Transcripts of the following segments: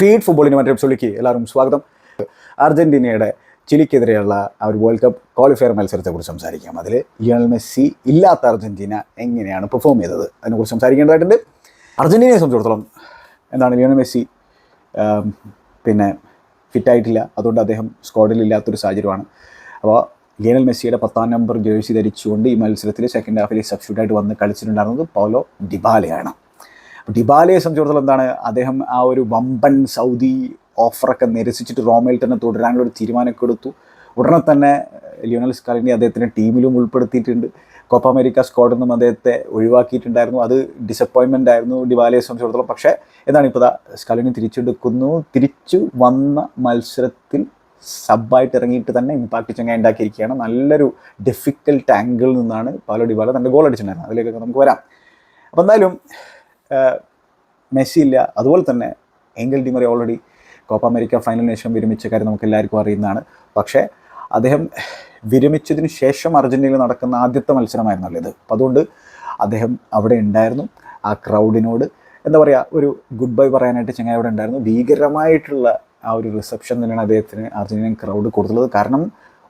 Feed ഫുട്ബോളിന് മറ്റൊരു എപ്പിസോഡിലേക്ക് എല്ലാവരും സ്വാഗതം. അർജന്റീനയുടെ ചിലിക്കെതിരെയുള്ള ആ ഒരു വേൾഡ് കപ്പ് ക്വാളിഫയർ മത്സരത്തെക്കുറിച്ച് സംസാരിക്കാം. അതിൽ ലിയണൽ മെസ്സി ഇല്ലാത്ത അർജന്റീന എങ്ങനെയാണ് പെർഫോം ചെയ്തത്? അതിനെക്കുറിച്ച് സംസാരിക്കേണ്ടതായിട്ടുണ്ട്. അർജന്റീനയെ സംബന്ധിച്ചിടത്തോളം എന്താണ് ലിയണൽ മെസ്സി പിന്നെ ഫിറ്റായിട്ടില്ല അതുകൊണ്ട് അദ്ദേഹം സ്ക്വാഡിൽ ഇല്ലാത്തൊരു സാഹചര്യമാണ്. അപ്പോൾ ലിയണൽ മെസ്സിയുടെ പത്താം നമ്പർ ജേഴ്സി ധരിച്ചുകൊണ്ട് ഈ മത്സരത്തിൽ സെക്കൻഡ് ഹാഫിൽ സബ്സ്റ്റിറ്റ്യൂട്ടായിട്ട് വന്ന് കളിച്ചിട്ടുണ്ടായിരുന്നത് പൗലോ ഡിബാലയാണ് ഡിബാലയെ സംബന്ധിച്ചിടത്തോളം എന്താണ്? അദ്ദേഹം ആ ഒരു വമ്പൻ സൗദി ഓഫറൊക്കെ നിരസിച്ചിട്ട് റോമയിൽ തന്നെ തുടരാനുള്ള ഒരു തീരുമാനമൊക്കെ എടുത്തു. ഉടനെ തന്നെ ലിയോണൽ സ്കാലിനി അദ്ദേഹത്തിന്റെ ടീമിലും ഉൾപ്പെടുത്തിയിട്ടുണ്ട്. കോപ്പ അമേരിക്ക സ്ക്വാഡിൽ നിന്നും അദ്ദേഹത്തെ ഒഴിവാക്കിയിട്ടുണ്ടായിരുന്നു. അത് ഡിസപ്പോയിൻമെന്റ് ആയിരുന്നു ഡിബാലയെ സംബന്ധിച്ചിടത്തോളം. പക്ഷേ എന്താണ് ഇപ്പോൾ സ്കാലിനി തിരിച്ചെടുക്കുന്നു. തിരിച്ചു വന്ന മത്സരത്തിൽ സബായിട്ട് ഇറങ്ങിയിട്ട് തന്നെ ഇമ്പാക്റ്റ് ചങ്ങ ഉണ്ടാക്കിയിരിക്കുകയാണ്. നല്ലൊരു ഡിഫിക്കൽട്ട് ആംഗിളിൽ നിന്നാണ് പാലോ ഡിബാല തന്റെ ഗോൾ അടിച്ചിട്ടുണ്ടായിരുന്നത്. അതിലേക്കൊക്കെ നമുക്ക് വരാം. അപ്പോൾ എന്തായാലും മെസ്സി ഇല്ല. അതുപോലെ തന്നെ എങ്കിൽ Di Maria already Copa America ഫൈനലിന് ശേഷം വിരമിച്ച കാര്യം നമുക്ക് എല്ലാവർക്കും അറിയുന്നതാണ്. പക്ഷേ അദ്ദേഹം വിരമിച്ചതിന് ശേഷം അർജന്റീനയിൽ നടക്കുന്ന ആദ്യത്തെ മത്സരമായിരുന്നല്ലോ ഇത്. അപ്പോൾ അതുകൊണ്ട് അദ്ദേഹം അവിടെ ഉണ്ടായിരുന്നു. ആ ക്രൗഡിനോട് എന്താ പറയുക ഒരു ഗുഡ് ബൈ പറയാനായിട്ട് ചങ്ങായി അവിടെ ഉണ്ടായിരുന്നു. ഭീകരമായിട്ടുള്ള ആ ഒരു റിസപ്ഷൻ തന്നെയാണ് അദ്ദേഹത്തിന് അർജന്റീനൻ ക്രൗഡ് കൊടുത്തുള്ളത്. കാരണം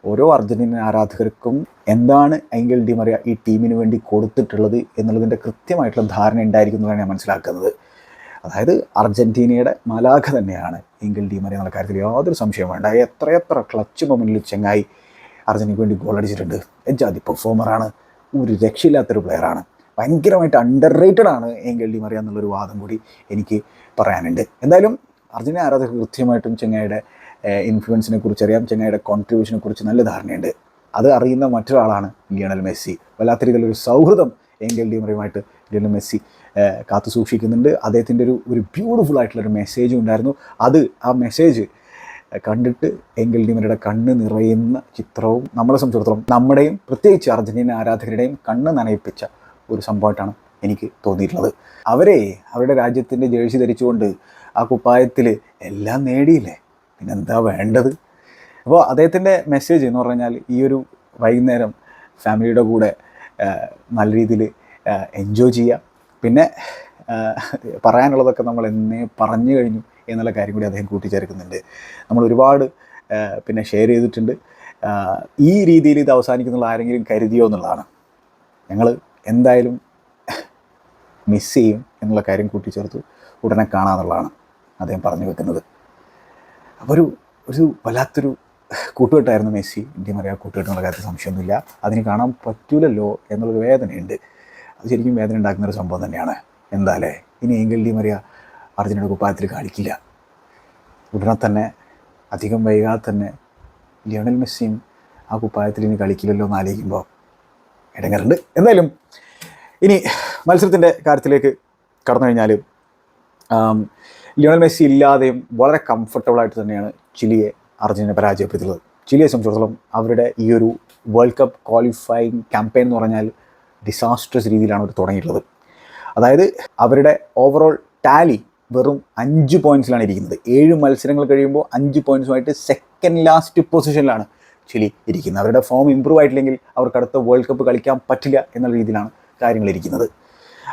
ഓരോ അർജന്റീന ആരാധകർക്കും എന്താണ് എങ്കിൽ ഡിമറിയ ഈ ടീമിന് വേണ്ടി കൊടുത്തിട്ടുള്ളത് എന്നുള്ളതിന്റെ കൃത്യമായിട്ടുള്ള ധാരണ ഉണ്ടായിരിക്കുന്നതാണ് ഞാൻ മനസ്സിലാക്കുന്നത്. അതായത് അർജന്റീനയുടെ മലാഖ തന്നെയാണ് എങ്കിൽ ഡിമറിയ എന്നുള്ള കാര്യത്തിൽ യാതൊരു സംശയം വേണ്ട എത്രയെത്ര ക്ലച്ച് മൊമെന്റിൽ ചെങ്ങായി അർജന്റീനയ്ക്ക് വേണ്ടി ഗോൾ അടിച്ചിട്ടുണ്ട്. എജാതി പെർഫോമറാണ് ഒരു രക്ഷയില്ലാത്തൊരു പ്ലെയറാണ് ഭയങ്കരമായിട്ട് അണ്ടർ റേറ്റഡ് ആണ് എങ്കിൽ ഡിമറിയ എന്നുള്ളൊരു വാദം കൂടി എനിക്ക് പറയാനുണ്ട്. എന്തായാലും അർജന്റീന ആരാധകർ കൃത്യമായിട്ടും ചെങ്ങായിയുടെ ഇൻഫ്ലുവൻസിനെ കുറിച്ച് അറിയാം. ചെങ്ങായിയുടെ കോൺട്രിബ്യൂഷനെ കുറിച്ച് നല്ല ധാരണയുണ്ട്. അത് അറിയുന്ന മറ്റൊരാളാണ് ലിയണൽ മെസ്സി. വല്ലാത്ത രീതിയിലൊരു സൗഹൃദം എങ്കിൽ ഡിമറിയുമായിട്ട് ലിയണൽ മെസ്സി കാത്തു സൂക്ഷിക്കുന്നുണ്ട്. അദ്ദേഹത്തിന്റെ ഒരു ഒരു ബ്യൂട്ടിഫുൾ ആയിട്ടുള്ളൊരു മെസ്സേജും ഉണ്ടായിരുന്നു. അത് ആ മെസ്സേജ് കണ്ടിട്ട് എങ്കിൽ ഡിമറിയുടെ കണ്ണ് നിറയുന്ന ചിത്രവും നമ്മളെ സംബന്ധിച്ചിടത്തോളം നമ്മുടെയും പ്രത്യേകിച്ച് അർജന്റീന ആരാധകരുടെയും കണ്ണ് നനയിപ്പിച്ച ഒരു സംഭവമായിട്ടാണ് എനിക്ക് തോന്നിയിട്ടുള്ളത്. അവരെ അവരുടെ രാജ്യത്തിന്റെ ജേഴ്സി ധരിച്ചുകൊണ്ട് ആ കുപ്പായത്തിൽ എല്ലാം നേടിയില്ലേ? പിന്നെന്താ വേണ്ടത്? അപ്പോൾ അദ്ദേഹത്തിന്റെ മെസ്സേജ് എന്ന് പറഞ്ഞാൽ ഈ ഒരു വൈകുന്നേരം ഫാമിലിയുടെ കൂടെ നല്ല രീതിയിൽ എൻജോയ് ചെയ്യുക പിന്നെ പറയാനുള്ളതൊക്കെ നമ്മൾ എന്നേ പറഞ്ഞു കഴിഞ്ഞു എന്നുള്ള കാര്യം കൂടി അദ്ദേഹം കൂട്ടിച്ചേർക്കുന്നുണ്ട്. നമ്മൾ ഒരുപാട് പിന്നെ ഷെയർ ചെയ്തിട്ടുണ്ട്. ഈ രീതിയിൽ ഇത് അവസാനിക്കുന്നുള്ള ആരെങ്കിലും കരുതിയോ എന്നുള്ളതാണ്. ഞങ്ങൾ എന്തായാലും മിസ് ചെയ്യും എന്നുള്ള കാര്യം കൂട്ടിച്ചേർത്തു ഉടനെ കാണാമെന്നുള്ളതാണ് അദ്ദേഹം പറഞ്ഞു വെക്കുന്നത്. അപ്പോൾ ഒരു ഒരു വല്ലാത്തൊരു കൂട്ടുകെട്ടായിരുന്നു മെസ്സി. ഇന്ത്യ മറിയ കൂട്ടുകെട്ടെന്നുള്ള കാര്യത്തിൽ സംശയമൊന്നുമില്ല. അതിന് കാണാൻ പറ്റൂലല്ലോ എന്നുള്ളൊരു വേദനയുണ്ട്. അത് ശരിക്കും വേദന ഉണ്ടാക്കുന്ന ഒരു സംഭവം തന്നെയാണ്. എന്താല്ലേ ഇനി എങ്കിൽ ഡി മറിയ അർജുനയുടെ കുപ്പായത്തിൽ കാണിക്കില്ല. ഉടനെ തന്നെ അധികം വൈകാതെ തന്നെ ലിയോണൽ മെസ്സിയും ആ കുപ്പായത്തിൽ ഇനി കളിക്കില്ലല്ലോ എന്ന് ആലോചിക്കുമ്പോൾ ഇടങ്ങറുണ്ട്. എന്തായാലും ഇനി മത്സരത്തിന്റെ കാര്യത്തിലേക്ക് കടന്നു കഴിഞ്ഞാൽ ലിയോണൽ മെസ്സി ഇല്ലാതെയും വളരെ കംഫർട്ടബിളായിട്ട് തന്നെയാണ് ചിലിയെ അർജന്റീന പരാജയപ്പെടുത്തുന്നത് ചിലിയെ സംബന്ധിച്ചിടത്തോളം അവരുടെ ഈ ഒരു വേൾഡ് കപ്പ് ക്വാളിഫൈയിങ് ക്യാമ്പയിൻ എന്ന് പറഞ്ഞാൽ ഡിസാസ്ട്രസ് രീതിയിലാണ് അവർ തുടങ്ങിയിട്ടുള്ളത്. അതായത് അവരുടെ ഓവറോൾ ടാലി വെറും അഞ്ച് പോയിന്റ്സിലാണ് ഇരിക്കുന്നത്. ഏഴ് മത്സരങ്ങൾ കഴിയുമ്പോൾ അഞ്ച് പോയിന്റ്സുമായിട്ട് സെക്കൻഡ് ലാസ്റ്റ് പൊസിഷനിലാണ് ചിലി ഇരിക്കുന്നത്. അവരുടെ ഫോം ഇമ്പ്രൂവ് ആയിട്ടില്ലെങ്കിൽ അവർക്ക് അടുത്ത വേൾഡ് കപ്പ് കളിക്കാൻ പറ്റില്ല എന്നുള്ള രീതിയിലാണ് കാര്യങ്ങൾ ഇരിക്കുന്നത്.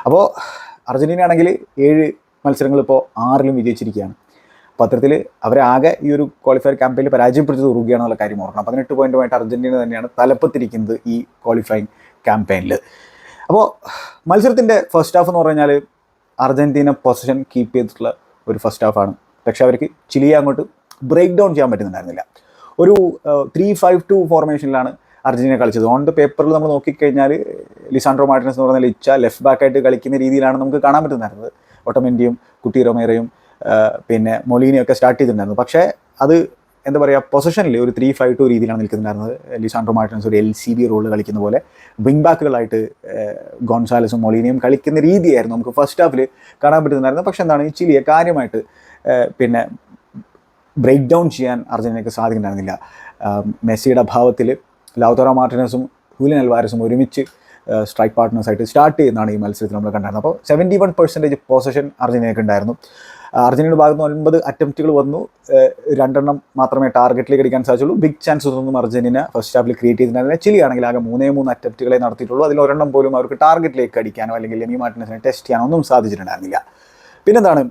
അപ്പോൾ അർജന്റീന ആണെങ്കിൽ ഏഴ് മത്സരങ്ങൾ ഇപ്പോൾ ആറിലും വിജയിച്ചിരിക്കുകയാണ്. പത്രത്തിൽ അവരെ ആകെ ഈ ഒരു ക്വാളിഫയർ ക്യാമ്പയിനിൽ പരാജയപ്പെടുത്തി ഉറുകയാണെന്നുള്ള കാര്യം ഓർക്കണം. പതിനെട്ട് പോയിന്റുമായിട്ട് അർജന്റീന തന്നെയാണ് തലപ്പത്തിരിക്കുന്നത് ഈ ക്വാളിഫയിങ് ക്യാമ്പയിനിൽ അപ്പോൾ മത്സരത്തിന്റെ ഫസ്റ്റ് ഹാഫ് എന്ന് പറഞ്ഞു കഴിഞ്ഞാൽ അർജന്റീന പൊസിഷൻ കീപ്പ് ചെയ്തിട്ടുള്ള ഒരു ഫസ്റ്റ് ഹാഫാണ് പക്ഷേ അവർക്ക് ചിലിയെ അങ്ങോട്ട് ബ്രേക്ക് ഡൗൺ ചെയ്യാൻ പറ്റുന്നുണ്ടായിരുന്നില്ല. ഒരു ത്രീ ഫൈവ് ടു ഫോർമേഷനിലാണ് അർജന്റീന കളിച്ചത്. ഓൺ ദ പേപ്പറിൽ നമ്മൾ നോക്കിക്കഴിഞ്ഞാൽ ലിസാൻഡ്രോ മാർട്ടിനസ് എന്ന് പറഞ്ഞ ലിച്ച ലെഫ്റ്റ് ബാക്കായിട്ട് കളിക്കുന്ന രീതിയിലാണ് നമുക്ക് കാണാൻ പറ്റുന്നുണ്ടായിരുന്നത്. ഒട്ടമെന്റിയും കുട്ടി റൊമേറയും പിന്നെ മൊലീനയും ഒക്കെ സ്റ്റാർട്ട് ചെയ്തിട്ടുണ്ടായിരുന്നു. പക്ഷേ അത് എന്താ പറയുക പൊസിഷനിൽ ഒരു ത്രീ ഫൈവ് ടു രീതിയിലാണ് നിൽക്കുന്നുണ്ടായിരുന്നത്. ലിസാൻഡ്രോ മാർട്ടിൻസ് ഒരു എൽ സി ബി റോൾ കളിക്കുന്ന പോലെ വിങ് ബാക്കുകളായിട്ട് ഗോൺസാലസും മൊലീനയും കളിക്കുന്ന രീതിയായിരുന്നു നമുക്ക് ഫസ്റ്റ് ഹാഫിൽ കാണാൻ പറ്റുന്നുണ്ടായിരുന്നു പക്ഷെ എന്താണ് ഈ ചിലിയെ കാര്യമായിട്ട് പിന്നെ ബ്രേക്ക് ഡൗൺ ചെയ്യാൻ അർജന്റീനയ്ക്ക് സാധിക്കുന്നുണ്ടായിരുന്നില്ല. മെസ്സിയുടെ അഭാവത്തിൽ ലൗതറോ മാർട്ടിനസും ഹൂലിൻ അൽവാരസും ഒരുമിച്ച് സ്ട്രൈക്ക് പാർട്ട്നേഴ്സായിട്ട് സ്റ്റാർട്ട് ചെയ്യുന്നതാണ് ഈ മത്സരത്തിൽ നമ്മൾ കണ്ടായിരുന്നത് അപ്പോൾ സെവന്റി വൺ പെർസെന്റേജ് പൊസിഷൻ അർജന്റീനയ്ക്ക് ഉണ്ടായിരുന്നു അർജന്റീനയുടെ ഭാഗത്ത് നിന്ന് ഒൻപത് അറ്റംപ്റ്റുകൾ വന്നു. രണ്ടെണ്ണം മാത്രമേ ടാർഗറ്റിലേക്ക് അടിക്കാൻ സാധിച്ചുള്ളൂ. ബിഗ് ചാൻസ് ഒന്നും അർജന്റീന ഫസ്റ്റ് ഹാഫിൽ ക്രിയേറ്റ് ചെയ്തിട്ടുണ്ടായിരുന്നില്ല ചിലി ആണെങ്കിൽ ആകെ മൂന്നേ മൂന്ന് അറ്റംപ്റ്റുകളെ നടത്തിയിട്ടുള്ളൂ. അതിൽ ഒരെണ്ണം പോലും അവർക്ക് ടാർഗറ്റിലേക്ക് അടിക്കാനോ അല്ലെങ്കിൽ ലെമി മാർട്ടിനസിനെ ടെസ്റ്റ് ചെയ്യാനോ ഒന്നും സാധിച്ചിട്ടുണ്ടായിരുന്നില്ല. പിന്നെന്താണ്?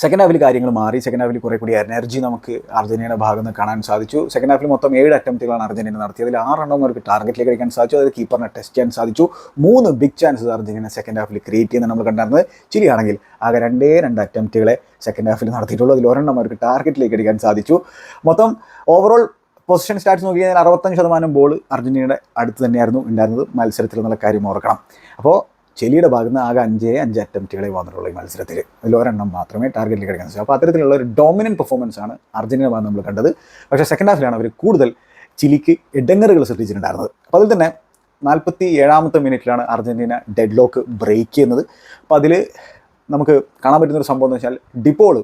സെക്കൻഡ് ഹാഫിൽ കാര്യങ്ങൾ മാറി. സെക്കൻഡ് ഹാഫിൽ കുറേ കൂടി എനർജി നമുക്ക് അർജന്റീനയുടെ ഭാഗത്ത് കാണാൻ സാധിച്ചു. സെക്കൻഡ് ഹാഫിൽ മൊത്തം ഏഴ് അറ്റംപ്റ്റുകളാണ് അർജന്റീന നടത്തിയത്. അതിൽ ആറെണ്ണം അവർക്ക് ടാർഗറ്റിലേക്ക് അടിക്കാൻ സാധിച്ചു. അതായത് കീപ്പറിനെ ടെസ്റ്റ് ചെയ്യാൻ സാധിച്ചു. മൂന്ന് ബിഗ് ചാൻസസ് അർജന്റീന സെക്കൻഡ് ഹാഫിൽ ക്രിയേറ്റ് ചെയ്യുന്ന നമ്മൾ കണ്ടായിരുന്നത് ചിലിയാണെങ്കിൽ ആകെ രണ്ടേ രണ്ട് അറ്റംപ്റ്റുകളെ സെക്കൻഡ് ഹാഫിൽ നടത്തിയിട്ടുള്ളൂ. അതിൽ ഒരെണ്ണം അവർക്ക് ടാർഗറ്റിലേക്ക് അടിക്കാൻ സാധിച്ചു. മൊത്തം ഓവറോൾ പൊസിഷൻ സ്റ്റാറ്റ്സ് നോക്കി കഴിഞ്ഞാൽ അറുപത്തഞ്ച് ശതമാനം ബോൾ അർജന്റീനയുടെ അടുത്ത് തന്നെയായിരുന്നു ഉണ്ടായിരുന്നത്. മത്സരത്തിൽ എന്നുള്ള കാര്യം ഓർക്കണം. അപ്പോൾ ചെലിയുടെ ഭാഗത്ത് നിന്ന് ആകെ അഞ്ചേ അഞ്ച് അറ്റംപ്റ്റുകളെ വന്നിട്ടുള്ളൂ ഈ മത്സരത്തിൽ. അതിൽ മാത്രമേ ടാർഗറ്റിൽ കിടക്കാൻ സാധിച്ചു അപ്പോൾ അത്തരത്തിലുള്ള ഒരു ഡോമിനന്റ് പെർഫോമൻസ് ആണ് അർജന്റീന ഭാഗത്ത് നമ്മൾ കണ്ടത്. പക്ഷേ സെക്കൻഡ് ഹാഫിലാണ് അവർ കൂടുതൽ ചിലിക്ക് ഇടങ്ങറുകൾ സൃഷ്ടിച്ചിട്ടുണ്ടായിരുന്നത്. അപ്പോൾ അതിൽ തന്നെ നാൽപ്പത്തി ഏഴാമത്തെ മിനിറ്റിലാണ് അർജന്റീന ഡെഡ് ലോക്ക് ബ്രേക്ക് ചെയ്യുന്നത്. അപ്പോൾ അതിൽ നമുക്ക് കാണാൻ പറ്റുന്നൊരു സംഭവം എന്ന് വെച്ചാൽ ഡിപ്പോൾ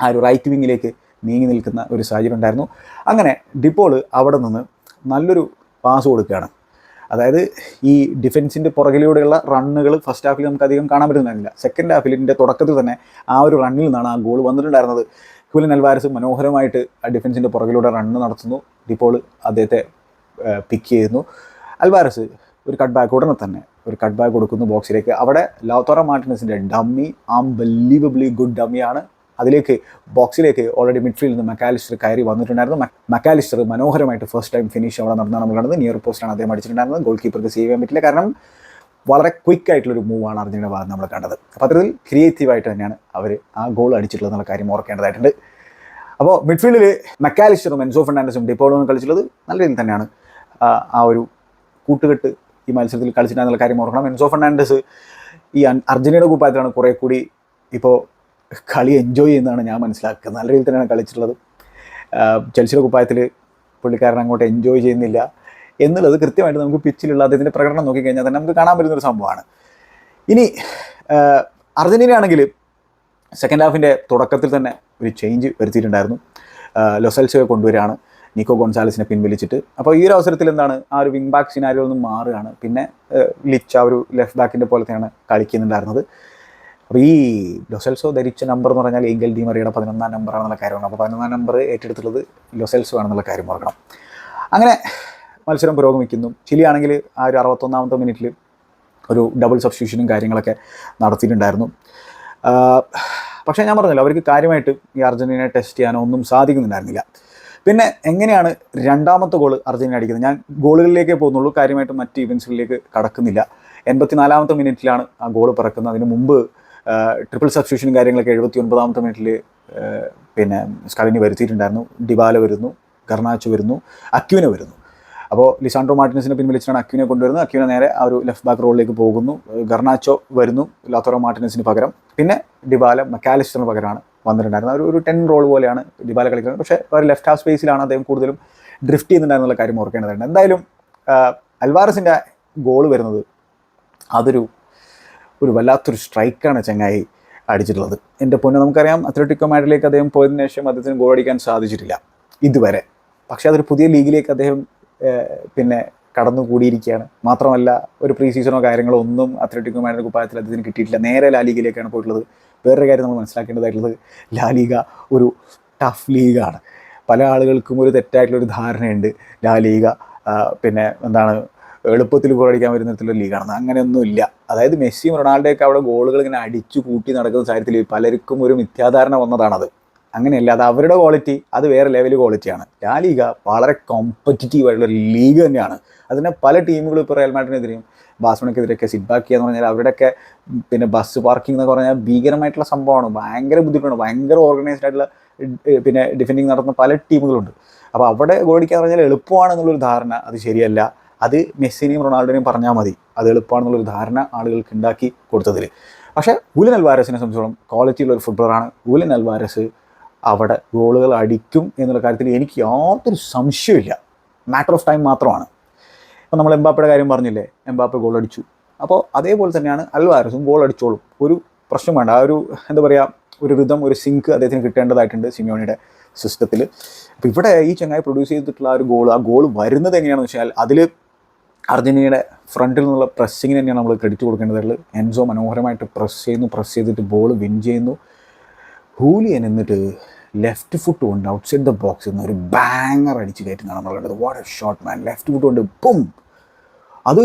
ആ ഒരു റൈറ്റ് വിങ്ങിലേക്ക് നീങ്ങി നിൽക്കുന്ന ഒരു സാഹചര്യം ഉണ്ടായിരുന്നു. അങ്ങനെ ഡിപ്പോൾ അവിടെ നിന്ന് നല്ലൊരു പാസ് കൊടുക്കുകയാണ്. അതായത് ഈ ഡിഫൻസിന്റെ പുറകിലൂടെയുള്ള റണ്ണുകൾ ഫസ്റ്റ് ഹാഫിൽ നമുക്ക് അധികം കാണാൻ പറ്റുന്നില്ല സെക്കൻഡ് ഹാഫിലിന്റെ തുടക്കത്തിൽ തന്നെ ആ ഒരു റണ്ണിൽ നിന്നാണ് ആ ഗോൾ വന്നിട്ടുണ്ടായിരുന്നത്. ക്വിലിൻ അൽവാരസ് മനോഹരമായിട്ട് ആ ഡിഫൻസിന്റെ പുറകിലൂടെ റണ്ണ് നടത്തുന്നു. ഡിപ്പോൾ അദ്ദേഹത്തെ പിക്ക് ചെയ്യുന്നു. അൽവാരസ് ഒരു കട്ട് ബാക്ക് ഉടനെ തന്നെ ഒരു കട്ട് ബാക്ക് കൊടുക്കുന്നു ബോക്സിലേക്ക് അവിടെ ലൗത്തോറ മാർട്ടിനസിന്റെ ഡമ്മി അൺബലീവബിളി ഗുഡ് ഡമ്മിയാണ് അതിലേക്ക് ബോക്സിലേക്ക് ഓൾറെഡി മിഡ്ഫീൽഡിൽ നിന്ന് മെക്കാലിസ്റ്റർ കയറി വന്നിട്ടുണ്ടായിരുന്നു. മെക്കാലിസ്റ്റർ മനോഹരമായിട്ട് ഫസ്റ്റ് ടൈം ഫിനിഷ് അവിടെ നടന്നാണ് നമ്മൾ കണ്ടത്. നിയർ പോസ്റ്റാണ് അദ്ദേഹം അടിച്ചിട്ടുണ്ടായിരുന്നത്. ഗോൾ കീപ്പർക്ക് സേവ് ചെയ്യാൻ പറ്റില്ല. കാരണം വളരെ ക്വിക്ക് ആയിട്ടുള്ള ഒരു മൂവാണ് അർജന്റീന ഭാഗത്ത് നമ്മൾ കണ്ടത്. അപ്പോൾ അത്തരത്തിൽ ക്രിയേറ്റീവായിട്ട് തന്നെയാണ് അവർ ആ ഗോൾ അടിച്ചിട്ടുള്ളത് എന്നുള്ള കാര്യം ഓർക്കേണ്ടതായിട്ടുണ്ട്. അപ്പോൾ മിഡ്ഫീൽഡിൽ മെക്കാലിസ്റ്ററും എൻസോ ഫെർണാണ്ടസും ഡിപ്പോളും കളിച്ചിട്ടുള്ളത്. നല്ല രീതിയിൽ തന്നെയാണ് ആ, ഒരു കൂട്ടുകെട്ട് ഈ മത്സരത്തിൽ കളിച്ചിട്ടുണ്ടെന്നുള്ള കാര്യം ഓർക്കണം. എൻസോ ഫെർണാണ്ടസ് ഈ അർജന്റീന കുപ്പായത്തിലാണ് കുറേ കൂടി ഇപ്പോൾ കളി എൻജോയ് ചെയ്യുന്നതാണ് ഞാൻ മനസ്സിലാക്കുക നല്ല രീതിയിൽ തന്നെയാണ് കളിച്ചിട്ടുള്ളത്. ചെൽസിയുടെ കുപ്പായത്തിൽ പുള്ളിക്കാരൻ അങ്ങോട്ട് എൻജോയ് ചെയ്യുന്നില്ല എന്നുള്ളത് കൃത്യമായിട്ട് നമുക്ക് പിച്ചിലുള്ള അദ്ദേഹത്തിന്റെ പ്രകടനം നോക്കിക്കഴിഞ്ഞാൽ തന്നെ നമുക്ക് കാണാൻ പറ്റുന്നൊരു സംഭവമാണ്. ഇനി അർജന്റീനയാണെങ്കിൽ സെക്കൻഡ് ഹാഫിന്റെ തുടക്കത്തിൽ തന്നെ ഒരു ചേഞ്ച് വരുത്തിയിട്ടുണ്ടായിരുന്നു. ലൊസൽസോയെ കൊണ്ടുവരികയാണ്. നിക്കോ ഗോൺസാലസിനെ പിൻവലിച്ചിട്ട്. അപ്പോൾ ഈ ഒരു അവസരത്തിൽ എന്താണ്? ആ ഒരു വിങ് ബാക്ക് സിനാരിയോ നിന്ന് മാറുകയാണ്. പിന്നെ ലിച്ച് ആ ഒരു ലെഫ്റ്റ് ബാക്കിന്റെ പോലത്തെയാണ് കളിക്കുന്നുണ്ടായിരുന്നത്. അപ്പോൾ ഈ ലൊസെൽസോ ധരിച്ച നമ്പർ എന്ന് പറഞ്ഞാൽ ഏങ്കൽ ഡി മറിയുടെ പതിനൊന്നാം നമ്പറാണെന്നുള്ള കാര്യമാണ്. അപ്പോൾ പതിനൊന്നാം നമ്പർ ഏറ്റെടുത്തിട്ടുള്ളത് ലൊസെൽസോ ആണെന്നുള്ള കാര്യം ഓർക്കണം. അങ്ങനെ മത്സരം പുരോഗമിക്കുന്നു. ചിലിയാണെങ്കിൽ ആ ഒരു അറുപത്തൊന്നാമത്തെ മിനിറ്റിൽ ഒരു ഡബിൾ സബ്സ്റ്റിറ്റ്യൂഷനും കാര്യങ്ങളൊക്കെ നടത്തിയിട്ടുണ്ടായിരുന്നു. പക്ഷേ ഞാൻ പറഞ്ഞല്ലോ അവർക്ക് കാര്യമായിട്ട് ഈ അർജന്റീനയെ ടെസ്റ്റ് ചെയ്യാനോ ഒന്നും സാധിക്കുന്നുണ്ടായിരുന്നില്ല. പിന്നെ എങ്ങനെയാണ് രണ്ടാമത്തെ ഗോൾ അർജന്റീന അടിക്കുന്നത്? ഞാൻ ഗോളുകളിലേക്കേ പോകുന്നുള്ളൂ കാര്യമായിട്ട് മറ്റ് ഇവൻസുകളിലേക്ക് കടക്കുന്നില്ല. എൺപത്തിനാലാമത്തെ മിനിറ്റിലാണ് ആ ഗോൾ പിറക്കുന്നത്. അതിന് മുമ്പ് ട്രിപ്പിൾ സബ്സ്റ്റിറ്റ്യൂഷനും കാര്യങ്ങളൊക്കെ എഴുപത്തി ഒൻപതാമത്തെ മിനിറ്റിൽ പിന്നെ സ്കലിനി വരുത്തിയിട്ടുണ്ടായിരുന്നു. ഡിബാല വരുന്നു കർണാച്ച് വരുന്നു അക്യുവിനെ വരുന്നു. അപ്പോൾ ലിസാൻഡ്രോ മാർട്ടിനസിനെ പിൻവലിച്ചാണ് അക്യുവിനെ കൊണ്ടുവരുന്നത്. അക്യുവിനെ നേരെ ആ ഒരു ലെഫ്റ്റ് ബാക്ക് റോളിലേക്ക് പോകുന്നു. ഗർണാച്ചോ വരുന്നു ലാത്തോറോ മാർട്ടിനസിന് പകരം. പിന്നെ ഡിബാല മക്കാലിസ്റ്ററിന് പകരമാണ് വന്നിട്ടുണ്ടായിരുന്നത്. ഒരു ഒരു ടെൻ റോൾ പോലെയാണ് ഡിബാല കളിക്കുന്നത്. പക്ഷേ ഒരു ലെഫ്റ്റ് ഹാഫ് സ്പേസിലാണ് അദ്ദേഹം കൂടുതലും ഡ്രിഫ്റ്റ് ചെയ്യുന്നുണ്ടായിരുന്നുള്ള കാര്യം ഓർക്കേണ്ടതുണ്ട്. എന്തായാലും അൽവാറസിന്റെ ഗോൾ വരുന്നത് അതൊരു ഒരു വല്ലാത്തൊരു സ്ട്രൈക്കാണ് ചങ്ങായി അടിച്ചിട്ടുള്ളത്. എന്റെ പൊന്നെ നമുക്കറിയാം അത്ലറ്റിക്കോ മാഡിലേക്ക് അദ്ദേഹം പോയതിനു ശേഷം അദ്ദേഹത്തിന് ഗോൾ അടിക്കാൻ സാധിച്ചിട്ടില്ല ഇതുവരെ. പക്ഷേ അതൊരു പുതിയ ലീഗിലേക്ക് അദ്ദേഹം പിന്നെ കടന്നുകൂടിയിരിക്കുകയാണ്. മാത്രമല്ല ഒരു പ്രീ സീസണോ കാര്യങ്ങളോ ഒന്നും അത്ലറ്റിക്കോ മാഡിന്റെ കുപ്പായത്തിൽ അദ്ദേഹത്തിന് കിട്ടിയിട്ടില്ല. നേരെ ലാ ലീഗിലേക്കാണ് പോയിട്ടുള്ളത്. വേറൊരു കാര്യം നമ്മൾ മനസ്സിലാക്കേണ്ടതായിട്ടുള്ളത് ലാ ലീഗ ഒരു ടഫ് ലീഗാണ്. പല ആളുകൾക്കും ഒരു തെറ്റായിട്ടുള്ളൊരു ധാരണയുണ്ട്. ലാ ലീഗ പിന്നെ എന്താണ് എളുപ്പത്തിൽ ഗോൾ അടിക്കാൻ വരുന്ന തരത്തിലുള്ള ലീഗാണ് അങ്ങനെയൊന്നും ഇല്ല അതായത് മെസ്സിയും റൊണാൾഡോയൊക്കെ അവിടെ ഗോളുകൾ ഇങ്ങനെ അടിച്ചു കൂട്ടി നടക്കുന്ന സാഹചര്യത്തിൽ പലർക്കും ഒരു മിഥ്യാധാരണ വന്നതാണത്. അങ്ങനെയല്ല അത് അവരുടെ ക്വാളിറ്റി അത് വേറെ ലെവൽ ക്വാളിറ്റിയാണ് ലാ ലീഗ വളരെ കോമ്പറ്റിറ്റീവ് ആയിട്ടുള്ള ലീഗ് തന്നെയാണ്. അതിനെ പല ടീമുകളും ഇപ്പോൾ റയൽ മാഡ്രിനെതിരെയും ബാക്ക് എന്ന് പറഞ്ഞാൽ അവരുടെയൊക്കെ പിന്നെ ബസ് പാർക്കിംഗ് എന്നൊക്കെ പറഞ്ഞാൽ ഭീകരമായിട്ടുള്ള സംഭവമാണ്. ഭയങ്കര ബുദ്ധിമുട്ടാണ്. ഭയങ്കര ഓർഗനൈസ്ഡ് ആയിട്ടുള്ള പിന്നെ ഡിഫെൻഡിങ് നടത്തുന്ന പല ടീമുകളുണ്ട് അപ്പോൾ അവിടെ ഗോൾ അടിക്കുക പറഞ്ഞാൽ എളുപ്പമാണെന്നുള്ളൊരു ധാരണ. അത് ശരിയല്ല. അത് മെസ്സിനെയും റൊണാൾഡോനെയും പറഞ്ഞാൽ മതി. അത് എളുപ്പമാണെന്നുള്ളൊരു ധാരണ ആളുകൾക്ക് ഉണ്ടാക്കി കൊടുത്തതിൽ പക്ഷേ ഊലൻ അൽവാരസിനെ സംബന്ധിച്ചോളം ക്വാളിറ്റിയുള്ള ഒരു ഫുട്ബോളറാണ് ഊലൻ അൽവാരസ് അവിടെ ഗോളുകൾ അടിക്കും എന്നുള്ള കാര്യത്തിൽ എനിക്ക് യാതൊരു സംശയമില്ല മാറ്റർ ഓഫ് ടൈം മാത്രമാണ്. ഇപ്പോൾ നമ്മൾ എംബാപ്പയുടെ കാര്യം പറഞ്ഞില്ലേ? എംബാപ്പ ഗോൾ അടിച്ചു. അപ്പോൾ അതേപോലെ തന്നെയാണ് അൽവാരസും ഗോൾ അടിച്ചോളും. ഒരു പ്രശ്നം വേണ്ട. ആ ഒരു എന്താ പറയുക ഒരു റിതം ഒരു സിങ്ക് അദ്ദേഹത്തിന് കിട്ടേണ്ടതായിട്ടുണ്ട് സിമിയോണിയുടെ സിസ്റ്റത്തിൽ അപ്പോൾ ഇവിടെ ഈ ചങ്ങായി പ്രൊഡ്യൂസ് ചെയ്തിട്ടുള്ള ആ ഒരു ഗോൾ ആ ഗോൾ വരുന്നത് എങ്ങനെയാണെന്ന് വെച്ചാൽ അതിൽ അർജന്റീനയുടെ ഫ്രണ്ടിൽ നിന്നുള്ള പ്രസ്സിങ്ങിന് തന്നെയാണ് നമ്മൾ ക്രെഡിറ്റ് കൊടുക്കേണ്ടതുള്ളത് എൻസോ മനോഹരമായിട്ട് പ്രസ് ചെയ്യുന്നു പ്രസ് ചെയ്തിട്ട് ബോൾ വിൻ ചെയ്യുന്നു. ഹൂലിയൻ എന്നിട്ട് ലെഫ്റ്റ് ഫുട്ട് കൊണ്ട് ഔട്ട്സൈഡ് ദ ബോക്സ് നിന്ന് ഒരു ബാങ്ങർ അടിച്ച് കയറ്റുന്നതാണ് നമ്മൾ കണ്ടത്. What a shot man left foot കൊണ്ട് ബും അത്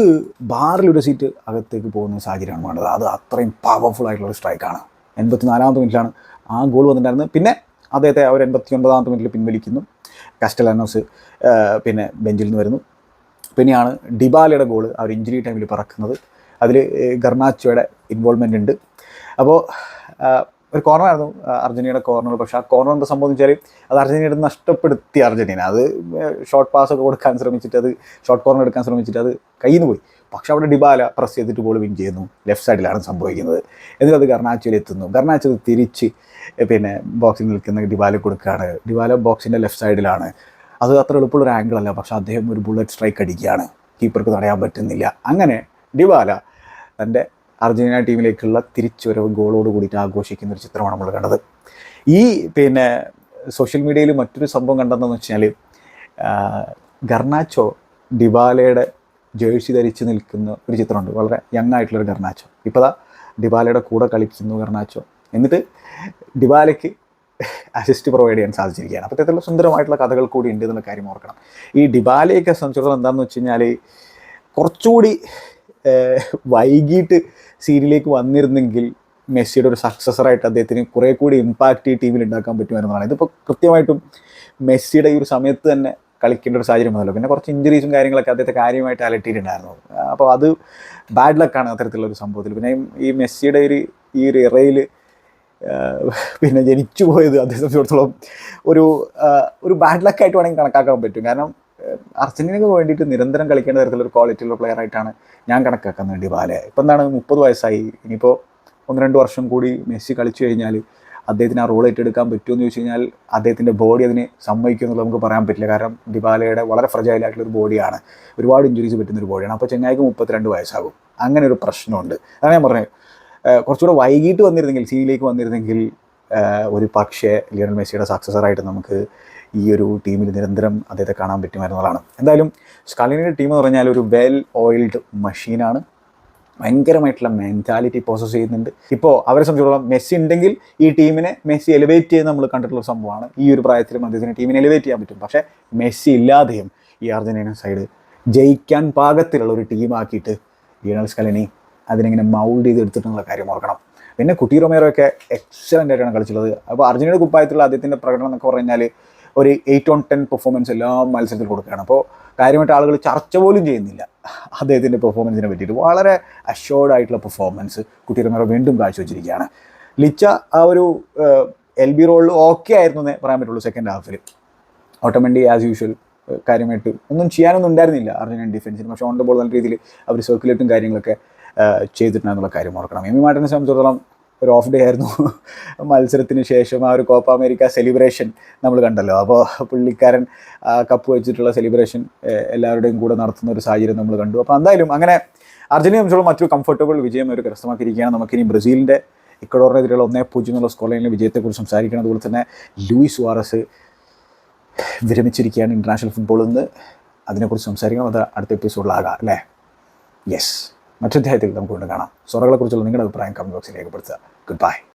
ബാറിലൊരു സീറ്റ് അകത്തേക്ക് പോകുന്ന സാഹചര്യമാണ് വേണ്ടത് അത് അത്രയും പവർഫുൾ ആയിട്ടുള്ള സ്ട്രൈക്കാണ് എൺപത്തി നാലാമത്തെ മിനിറ്റിലാണ് ആ ഗോൾ വന്നിട്ടുണ്ടായിരുന്നത്. പിന്നെ അദ്ദേഹത്തെ അവർ എൺപത്തി ഒൻപതാമത്തെ മിനിറ്റിൽ പിൻവലിക്കുന്നു. കസ്റ്റലാനോസ് പിന്നെ ബെഞ്ചിൽ നിന്ന് വരുന്നു. പിന്നെയാണ് ഡിബാലയുടെ ഗോൾ അവർ ഇഞ്ചുറി ടൈമിൽ പറക്കുന്നത്. അതിൽ ഗർണാച്ചോയുടെ ഇൻവോൾവ്മെന്റ് ഉണ്ട്. അപ്പോൾ ഒരു കോർണർ ആയിരുന്നു അർജന്റീനയുടെ കോർണർ പക്ഷേ ആ കോർണർ എന്താ സംഭവം വെച്ചാൽ അത് അർജന്റീനയുടെ നഷ്ടപ്പെടുത്തി അർജന്റീന അത് ഷോർട്ട് പാസ് ഒക്കെ കൊടുക്കാൻ ശ്രമിച്ചിട്ട് അത് ഷോർട്ട് കോർണർ എടുക്കാൻ ശ്രമിച്ചിട്ട് അത് കയ്യിൽ നിന്ന് പോയി. പക്ഷെ അവിടെ ഡിബാല പ്രസ് ചെയ്തിട്ട് ഗോൾ വിൻ ചെയ്യുന്നു. ലെഫ്റ്റ് സൈഡിലാണ് സംഭവിക്കുന്നത്. എന്നിട്ട് അത് ഗർണാച്ചോയിൽ എത്തുന്നു. ഗർണാച്ചോ അത് തിരിച്ച് പിന്നെ ബോക്സിൽ നിൽക്കുന്ന ഡിബാല കൊടുക്കുകയാണ്. ഡിബാല ബോക്സിന്റെ ലെഫ്റ്റ് സൈഡിലാണ് അത് അത്ര എളുപ്പമുള്ള ഒരു ആംഗിൾ അല്ല. പക്ഷെ അദ്ദേഹം ഒരു ബുള്ളറ്റ് സ്ട്രൈക്ക് അടിക്കുകയാണ്. കീപ്പർക്ക് തടയാൻ പറ്റുന്നില്ല. അങ്ങനെ ഡിബാല തന്റെ അർജന്റീന ടീമിലേക്കുള്ള തിരിച്ചുവരവ് ഗോളോട് കൂടിയിട്ട് ആഘോഷിക്കുന്ന ഒരു ചിത്രമാണ് നമ്മൾ കണ്ടത്. ഈ പിന്നെ സോഷ്യൽ മീഡിയയിൽ മറ്റൊരു സംഭവം കണ്ടതെന്ന് വെച്ചാൽ ഗർണാച്ചോ ഡിബാലയുടെ ജേഴ്സി ധരിച്ച് നിൽക്കുന്ന ഒരു ചിത്രമുണ്ട്. വളരെ യങ് ആയിട്ടുള്ളൊരു ഗർണാച്ചോ. ഇപ്പോൾ ദാ ഡിബാലയുടെ കൂടെ കളിക്കുന്നു ഗർണാച്ചോ. എന്നിട്ട് ഡിബാലയ്ക്ക് അസിസ്റ്റ് പ്രൊവൈഡ് ചെയ്യാൻ സാധിച്ചിരിക്കുകയാണ്. അപ്പോൾ ഇത്തരത്തിലുള്ള സുന്ദരമായിട്ടുള്ള കഥകൾ കൂടി ഉണ്ട് എന്നുള്ള കാര്യം ഓർക്കണം. ഈ ഡിബാലയൊക്കെ സംബന്ധിച്ചിടത്തോളം എന്താണെന്ന് വെച്ച് കഴിഞ്ഞാൽ കുറച്ചുകൂടി വൈകിട്ട് സീരിയലിലേക്ക് വന്നിരുന്നെങ്കിൽ മെസ്സിയുടെ ഒരു സക്സസറായിട്ട് അദ്ദേഹത്തിന് കുറേ കൂടി ഇമ്പാക്റ്റ് ഈ ടീമിൽ ഉണ്ടാക്കാൻ പറ്റുമായിരുന്നതാണ്. ഇതിപ്പോൾ കൃത്യമായിട്ടും മെസ്സിയുടെ ഈ ഒരു സമയത്ത് തന്നെ കളിക്കേണ്ട ഒരു സാഹചര്യം വന്നല്ലോ. പിന്നെ കുറച്ച് ഇഞ്ചുറീസും കാര്യങ്ങളൊക്കെ അദ്ദേഹത്തെ കാര്യമായിട്ട് അലട്ടിയിട്ടുണ്ടായിരുന്നു. അപ്പോൾ അത് ബാഡ് ലക്കാണ് അത്തരത്തിലുള്ള ഒരു സംഭവത്തിൽ. പിന്നെ ഈ മെസ്സിയുടെ ഒരു ഈ ഒരു ഇറയിൽ പിന്നെ ജനിച്ചു പോയത് അദ്ദേഹത്തെ സംബന്ധിച്ചിടത്തോളം ഒരു ഒരു ബാഡ് ലക്കായിട്ട് വേണമെങ്കിൽ കണക്കാക്കാൻ പറ്റും. കാരണം അർജന്റീനയ്ക്ക് വേണ്ടിയിട്ട് നിരന്തരം കളിക്കേണ്ട തരത്തിലൊരു ക്വാളിറ്റിയുള്ള പ്ലെയർ ആയിട്ടാണ് ഞാൻ കണക്കാക്കാൻ വേണ്ടി ബാലെ ഇപ്പം എന്താണ് മുപ്പത് വയസ്സായി. ഇനിയിപ്പോൾ ഒന്ന് രണ്ട് വർഷം കൂടി മെസ്സി കളിച്ചു കഴിഞ്ഞാൽ അദ്ദേഹത്തിന് ആ റോൾ ഏറ്റെടുക്കാൻ പറ്റുമെന്ന് ചോദിച്ചു കഴിഞ്ഞാൽ അദ്ദേഹത്തിന്റെ ബോഡി അതിന് സമ്മതിക്കുമെന്നുള്ളത് നമുക്ക് പറയാൻ പറ്റില്ല. കാരണം ഡിബാലയുടെ വളരെ ഒരു ബോഡിയാണ് ഒരുപാട് ഇഞ്ചുറീസ് പറ്റുന്ന ഒരു ബോഡിയാണ് അപ്പോൾ ചെങ്ങായിക്ക് മുപ്പത്തിരണ്ട് വയസ്സാകും. അങ്ങനെ ഒരു പ്രശ്നമുണ്ട്. അതാണ് ഞാൻ പറഞ്ഞത്. കുറച്ചുകൂടെ വൈകിട്ട് വന്നിരുന്നെങ്കിൽ സിയിലേക്ക് വന്നിരുന്നെങ്കിൽ ഒരു പക്ഷേ ലിയണൽ മെസ്സിയുടെ സക്സസറായിട്ട് നമുക്ക് ഈ ഒരു ടീമിൽ നിരന്തരം അദ്ദേഹത്തെ കാണാൻ പറ്റുമായിരുന്നതാണ് എന്തായാലും സ്കാലിനിയുടെ ടീം എന്ന് പറഞ്ഞാൽ ഒരു വെൽ ഓയിൽഡ് മെഷീനാണ് ഭയങ്കരമായിട്ടുള്ള മെന്റാലിറ്റി പ്രോസസ്സ് ചെയ്യുന്നുണ്ട്. ഇപ്പോൾ അവരെ സംബന്ധിച്ചിടത്തോളം മെസ്സി ഉണ്ടെങ്കിൽ ഈ ടീമിനെ മെസ്സി എലിവേറ്റ് ചെയ്യുന്ന നമ്മൾ കണ്ടിട്ടുള്ള സംഭവമാണ്. ഈ ഒരു പ്രായത്തിലും അദ്ദേഹത്തിന് ടീമിനെ എലിവേറ്റ് ചെയ്യാൻ പറ്റും. പക്ഷേ മെസ്സി ഇല്ലാതെയും ഈ അർജന്റീന സൈഡ് ജയിക്കാൻ പാകത്തിലുള്ള ഒരു ടീമാക്കിയിട്ട് ലിയണൽ സ്കലിനി അതിനെങ്ങനെ മൗൾഡ് ചെയ്ത് എടുത്തിട്ടുള്ള കാര്യം ഓർക്കണം. പിന്നെ കുട്ടി റൊമേറോ ഒക്കെ എക്സലന്റ് ആയിട്ടാണ് കളിച്ചുള്ളത് അപ്പോൾ അർജന്റീന കുപ്പായത്തിലുള്ള അദ്ദേഹത്തിന്റെ പ്രകടനം എന്നൊക്കെ പറഞ്ഞു കഴിഞ്ഞാൽ ഒരു എയ്റ്റ് ഓൺ ടെൻ പെർഫോമൻസ് എല്ലാ മത്സരത്തിൽ കൊടുക്കുകയാണ്. അപ്പോൾ കാര്യമായിട്ട് ആളുകൾ ചർച്ച പോലും ചെയ്യുന്നില്ല അദ്ദേഹത്തിന്റെ പെർഫോമൻസിനെ പറ്റിയിട്ട്. വളരെ അഷോർഡ് ആയിട്ടുള്ള പെർഫോമൻസ് കുട്ടി റൊമേറോ വീണ്ടും കാഴ്ചവെച്ചിരിക്കുകയാണ്. ലിച്ച ആ ഒരു എൽ ബി റോളിൽ ഓക്കെ ആയിരുന്നു എന്നേ പറയാൻ പറ്റുള്ളൂ സെക്കൻഡ് ഹാഫിൽ ഓട്ടോമെന്റി ആസ് യൂഷ്വൽ കാര്യമായിട്ട് ഒന്നും ചെയ്യാനൊന്നും ഉണ്ടായിരുന്നില്ല അർജന്റീൻ ഡിഫൻസിന് പക്ഷേ ഓൺ ദ ബോൾ നല്ല രീതിയിൽ അവർ സർക്കുലേറ്റും കാര്യങ്ങളൊക്കെ ചെയ്തിട്ടുണ്ടെന്നുള്ള കാര്യം ഓർക്കണം. എമി മാർട്ടിനെ സംബന്ധിച്ചിടത്തോളം ഒരു ഓഫ് ഡേ ആയിരുന്നു. മത്സരത്തിന് ശേഷം ആ ഒരു കോപ്പ അമേരിക്ക സെലിബ്രേഷൻ നമ്മൾ കണ്ടല്ലോ. അപ്പോൾ പുള്ളിക്കാരൻ കപ്പ് വെച്ചിട്ടുള്ള സെലിബ്രേഷൻ എല്ലാവരുടെയും കൂടെ നടത്തുന്ന ഒരു സാഹചര്യം നമ്മൾ കണ്ടു. അപ്പോൾ എന്തായാലും അങ്ങനെ അർജന്റീന സംബന്ധിച്ചോളം മറ്റൊരു കംഫർട്ടബിൾ വിജയം ഒരു കരസ്ഥമാക്കിയിരിക്കുകയാണ്. നമുക്കിനി ബ്രസീലിന്റെ ഇക്കഡോറിനെതിരെയുള്ള ഒന്നേ പൂജ്യം എന്നുള്ള സ്കോർ വിജയത്തെക്കുറിച്ച് സംസാരിക്കണം. അതുപോലെ തന്നെ ലൂയിസ് വാറസ് വിരമിച്ചിരിക്കുകയാണ് ഇന്റർനാഷണൽ ഫുട്ബോളിൽ നിന്ന് അതിനെക്കുറിച്ച് സംസാരിക്കണം. അത് അടുത്ത എപ്പിസോഡിലാകാം അല്ലേ? യെസ് മറ്റൊരു അധ്യായത്തിൽ നമുക്ക് വീണ്ടും കാണാം. സൊറകളെക്കുറിച്ചുള്ള നിങ്ങളുടെ അഭിപ്രായം കമന്റ് ബോക്സിൽ രേഖപ്പെടുത്തുക. Good bye